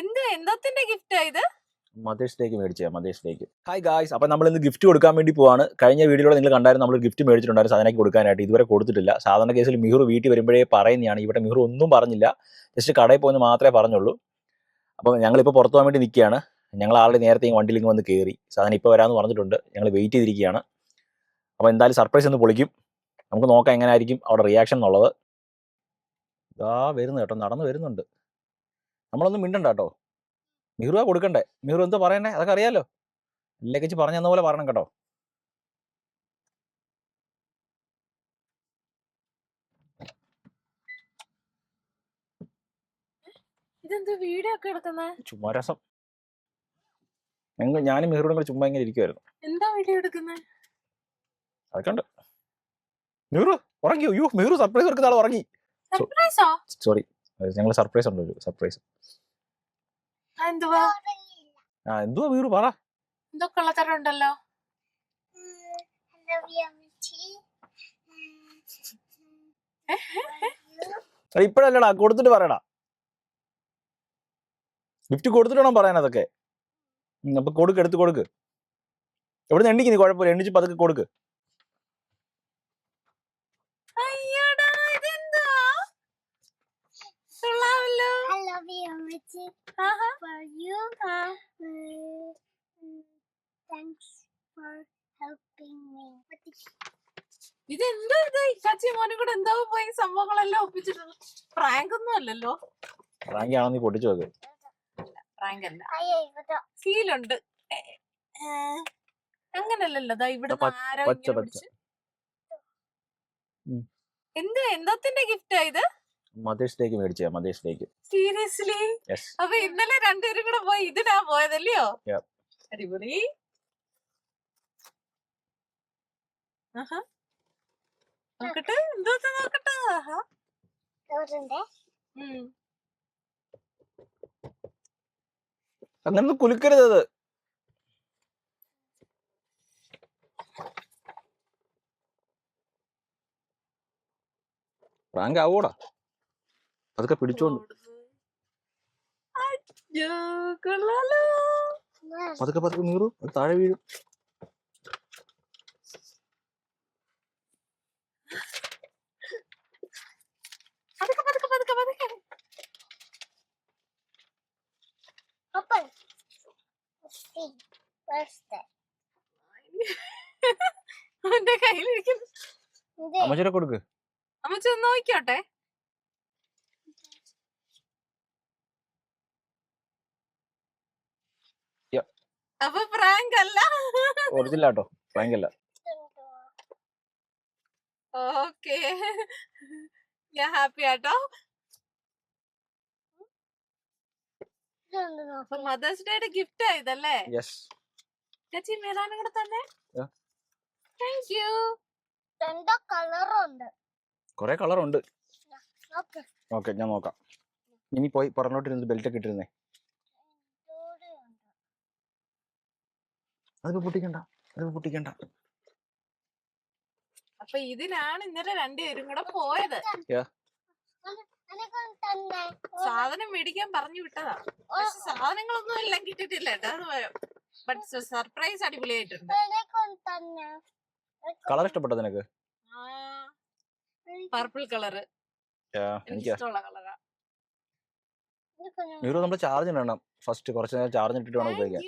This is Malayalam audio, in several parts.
എന്ത്? എന്തത്തിന്റെ ഗിഫ്റ്റാ ഇത്? മദേഴ്സ് ഡേക്ക് മേടിച്ചാ മദേഴ്സ് ഡേക്ക് ഹായ് ഗായ്സ് അപ്പോൾ നമ്മൾ ഇന്ന് ഗിഫ്റ്റ് കൊടുക്കാൻ വേണ്ടി പോവാണ്. കഴിഞ്ഞ വീഡിയോയിൽ നിങ്ങൾ കണ്ടായിരുന്നു നമ്മൾ ഗിഫ്റ്റ് മേടിച്ചിട്ടുണ്ടായിരുന്നു സാധനയ്ക്ക് കൊടുക്കാനായിട്ട്. ഇതുവരെ കൊടുത്തിട്ടില്ല. സാധാരണ കേസിൽ മിഹുർ വീട്ടിൽ വരുമ്പോഴേ പറയുന്നതാണ്. ഇവിടെ മിഹുർ ഒന്നും പറഞ്ഞില്ല. ജസ്റ്റ് കടയിൽ പോയെന്ന് മാത്രമേ പറഞ്ഞുള്ളൂ. അപ്പം ഞങ്ങളിപ്പോൾ പുറത്തു പോകാൻ വേണ്ടി നിൽക്കുകയാണ്. ഞങ്ങൾ ആളുടെ നേരത്തെ ഇങ്ങ് വന്ന് കയറി. സാധനം ഇപ്പോൾ വരാമെന്ന് പറഞ്ഞിട്ടുണ്ട്. ഞങ്ങൾ വെയിറ്റ് ചെയ്തിരിക്കുകയാണ്. അപ്പോൾ എന്തായാലും സർപ്രൈസ് ഒന്ന് പൊളിക്കും. നമുക്ക് നോക്കാം എങ്ങനെ ആയിരിക്കും അവിടെ റിയാക്ഷൻ എന്നുള്ളത്. ഇതാ വരുന്നു കേട്ടോ നടന്ന് വരുന്നുണ്ട്. നമ്മളൊന്നും മിണ്ടണ്ട കേട്ടോ മിഹ്റുവാ കൊടുക്കണ്ടേ? മിഹ്റു എന്താ പറയണേ അതൊക്കെ അറിയാലോ? എല്ലേക്കച്ച് പറഞ്ഞു തന്ന പോലെ പറയണം കേട്ടോ ചുമ്മാ രസം. ഞങ്ങൾ ഞാനും മിഹ്റൂടും കൂടെ ചുമ്മാ ഇങ്ങനെ ഇരിക്കുമായിരുന്നു എന്താ വീഡിയോ എടുക്കുന്നേ? അതൊക്കെ ഉണ്ട്. മിഹ്റു ഉറങ്ങി യു മിഹ്റു സർപ്രൈസ് കൊടുക്കുന്ന ആൾ ഉറങ്ങി. സോറി. ഞങ്ങൾ സർപ്രൈസ് ഉണ്ട്? ഒരു സർപ്രൈസ് ആ എന്തുവാ വീറു പറ. എന്തോ കള്ളത്തരം ഉണ്ടല്ലോ ഇപ്പഴല്ലടാ കൊടുത്തിട്ട് പറയടാ. ഗിഫ്റ്റ് കൊടുത്തിട്ട് വേണം പറയാൻ അതൊക്കെ. അപ്പൊ കൊടുക്ക് എടുത്ത് കൊടുക്ക്. എവിടെ എണ്ണിക്ക് നീ കുഴപ്പമില്ല എണ്ണിച്ച് പതുക്കെ കൊടുക്ക്. You, uh-huh. For you, ആ. uh, mm, thanks for helping me. What did ഇത്? ഇക്കാച്ചി മോനും കൂടെ എന്തോ പോയി സംഭവങ്ങളെല്ലാം ഒപ്പിച്ചിട്ട് പ്രാങ്ക് ഒന്നും അല്ലല്ലോ. പ്രാങ്ക് ആണോ നീ പൊട്ടിച്ചു വെക്ക്. പ്രാങ്ക് അല്ല. സീലുണ്ട് അങ്ങനല്ലല്ലോ. ദാ ഇവിടെ ആരോ. എന്ത് എന്തത്തിന്റെ ഗിഫ്റ്റാ ഇത്? മദേഴ്സ് ഡേക്ക് മേടിച്ച മദേഴ്സ് ഡേക്ക്. സീരിയസ്ലി? യെസ് അപ്പൊ ഇന്നലെ രണ്ടുപേരും കൂടെ പോയി ഇതിനാ പോയതല്ലയോ. അടിപൊളി. ആഹാ. നോക്കട്ടെ എന്തോ നോക്കട്ടെ. അങ്ങനെ കുലുക്കരുത് അത്. പ്രാങ്ക് ആവൂടാ അതൊക്കെ പിടിച്ചോണ്ട്. പതുക്കെ പതുക്കെ നീറു താഴെ വീഴും. പതുക്കെ, കൊടുക്ക്. അമ്മച്ചൊന്ന് പതുക്കെ. അപ്പൊ പ്രാങ്ക് അല്ല. ഒറിജിനൽ ആട്ടോ. പ്രാങ്ക് അല്ല. ഓക്കെ ഞാൻ ഹാപ്പി ആട്ടോ. അപ്പൊ മദേഴ്സ് ഡേയുടെ ഗിഫ്റ്റ് ആയതല്ലേ യെസ് ചേച്ചി മേലാനും കൂടെ തന്നെ. താങ്ക് യു രണ്ടോ കളറുണ്ട്. കൊറേ കളർ ഉണ്ട് ഓക്കെ ഓക്കെ ഞാൻ നോക്കാം. ഇനി പോയി പുറന്നോട്ടിരുന്ന് ബെൽറ്റ് ഒക്കെ ഇട്ടിരുന്നേ. അതിപ്പോ പൊട്ടിക്കണ്ട അതിപ്പോ പൊട്ടിക്കണ്ട. അപ്പൊ ഇതിനാണ് ഇന്നലെ രണ്ടുപേരും കൂടെ പോയത്. സാധനം മേടിക്കാൻ പറഞ്ഞു വിട്ടതാ. പക്ഷെ സാധനങ്ങളൊന്നും എല്ലാം കിട്ടിട്ടില്ല കേട്ടോ ബട്ട് സർപ്രൈസ് അടിപൊളിയായിട്ടുണ്ട്. കളർ ഇഷ്ടപ്പെട്ടോ നിനക്ക്? പർപ്പിൾ കളറ് ഇഷ്ടമുള്ള കളറാ നമ്മൾ നമ്മൾ ചാർജ് ഇടണം. ഫസ്റ്റ് കുറച്ച് നേരം ചാർജ് ഇട്ടിട്ട് വേണം ഉപയോഗിക്കാൻ.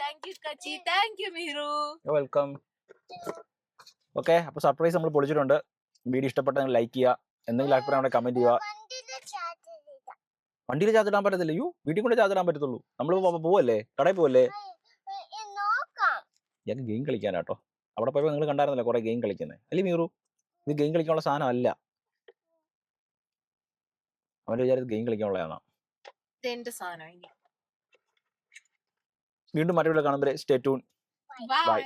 താങ്ക് യു കച്ചി താങ്ക് യു മീറു വെൽക്കം ഓക്കെ അപ്പൊ സർപ്രൈസ് നമ്മൾ പൊളിച്ചിട്ടുണ്ട്. വീഡിയോ ഇഷ്ടപ്പെട്ട നിങ്ങൾ ലൈക്ക് ചെയ്യുക. എന്തെങ്കിലും അഭിപ്രായം അവിടെ കമന്റ് ചെയ്യുക. വണ്ടിയിൽ ചാർജ് ഇടാൻ പറ്റത്തില്ല. യു വീട്ടിൽ കൊണ്ട് ചാർജ് ഇടാൻ പറ്റത്തുള്ളൂ. നമ്മൾ പോവല്ലേ? കടയിൽ പോവല്ലേ? ഞങ്ങൾക്ക് ഗെയിം കളിക്കാനാട്ടോ. അവിടെ പോയപ്പോൾ നിങ്ങൾ കണ്ടായിരുന്നല്ലോ കുറെ ഗെയിം കളിക്കുന്നത് അല്ലേ മീറു? ഇത് ഗെയിം കളിക്കാനുള്ള സാധനം അല്ല അവന്റെ വിചാരിച്ചത് ഗെയിം കളിക്കാനുള്ളതാണ് ഇത് എന്റെ സാധനം ഇനി വീണ്ടും മറ്റൊരു കാണുമ്പോൾ സ്റ്റേ ട്യൂൺ ബൈ